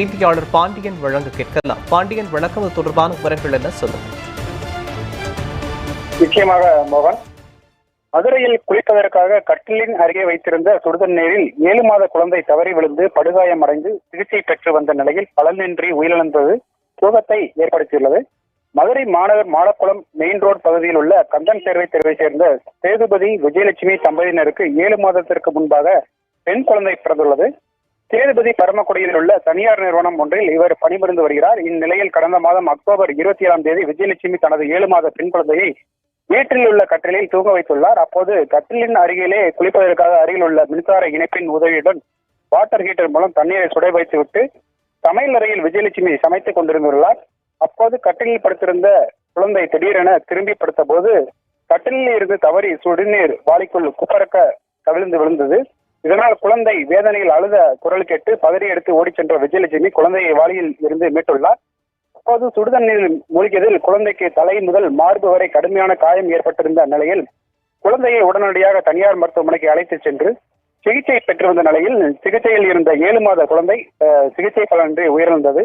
செய்தியாளர் பாண்டியன் வழங்க கேட்கலாம். பாண்டியன் வணக்கம். தொடர்பான விவரங்கள் என்ன? சொல்லுங்க. நிச்சயமாக மோகன். மதுரையில் குளிப்பதற்காக கட்டிலின் அருகே வைத்திருந்த சுடுதண்ணீரில் ஏழு மாத குழந்தை தவறி விழுந்து படுகாயம் அடைந்து சிகிச்சை பெற்று வந்த நிலையில் பலனின்றி உயிரிழந்தது சோகத்தை ஏற்படுத்தியுள்ளது. மதுரை மாநகர் மாடக்குளம் மெயின் ரோடு பகுதியில் உள்ள கந்தன் சேர்வை தெருவை சேர்ந்த சேதுபதி விஜயலட்சுமி தம்பதியினருக்கு ஏழு மாதத்திற்கு முன்பாக பெண் குழந்தை பிறந்துள்ளது. சேதுபதி பரமக்குடியில் உள்ள தனியார் நிறுவனம் ஒன்றில் இவர் பணிபுரிந்து வருகிறார். இந்நிலையில் கடந்த மாதம் அக்டோபர் இருபத்தி ஏழாம் தேதி விஜயலட்சுமி தனது ஏழு மாத பெண் குழந்தையை வீட்டில் உள்ள கட்டிலில் தூங்க வைத்துள்ளார். அப்போது கட்டிலின் அருகிலே குளிப்பதற்காக அருகில் உள்ள மின்சார இணைப்பின் உதவியுடன் வாட்டர் ஹீட்டர் மூலம் தண்ணீரை சுட வைத்துவிட்டு சமையல் அறையில் விஜயலட்சுமி சமைத்துக் கொண்டிருந்துள்ளார். அப்போது கட்டிலில் படுத்திருந்த குழந்தை திடீரென திரும்பி படுத்த போது கட்டிலில் இருந்து தவறி சுடுநீர் வாளிக்குள் குப்பரக்க கவிழ்ந்து விழுந்தது. இதனால் குழந்தை வேதனையில் அழுத குரல் கேட்டு பதறி எடுத்து ஓடிச் சென்ற விஜயலட்சுமி குழந்தையை வாளியில் இருந்து மீட்டுள்ளார். அப்போது சுடுதண்ணீரில் மூழ்கியதில் குழந்தைக்கு தலை முதல் மார்பு வரை கடுமையான காயம் ஏற்பட்டிருந்த நிலையில் குழந்தையை உடனடியாக தனியார் மருத்துவமனைக்கு அழைத்துச் சென்று சிகிச்சை பெற்று வந்த நிலையில் சிகிச்சையில் இருந்த ஏழு மாத குழந்தை சிகிச்சை பலனின்றி உயிரிழந்தது.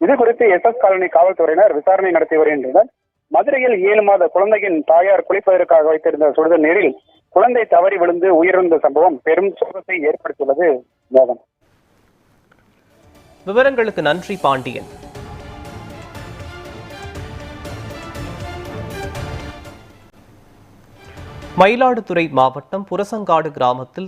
இது குறித்து எஸ் எஸ் காலனி காவல்துறையினர் விசாரணை நடத்தி வருகின்றனர். மதுரையில் ஏழு மாத குழந்தையின் தாயார் குளிப்பதற்காக வைத்திருந்த சுடுதண்ணீரில் குழந்தை தவறி விழுந்து உயிரிழந்த சம்பவம் பெரும் சோகத்தை ஏற்படுத்தியுள்ளது மோகன். விவரங்களுக்கு நன்றி பாண்டியன். மயிலாடுதுறை மாவட்டம் புரசங்காடு கிராமத்தில்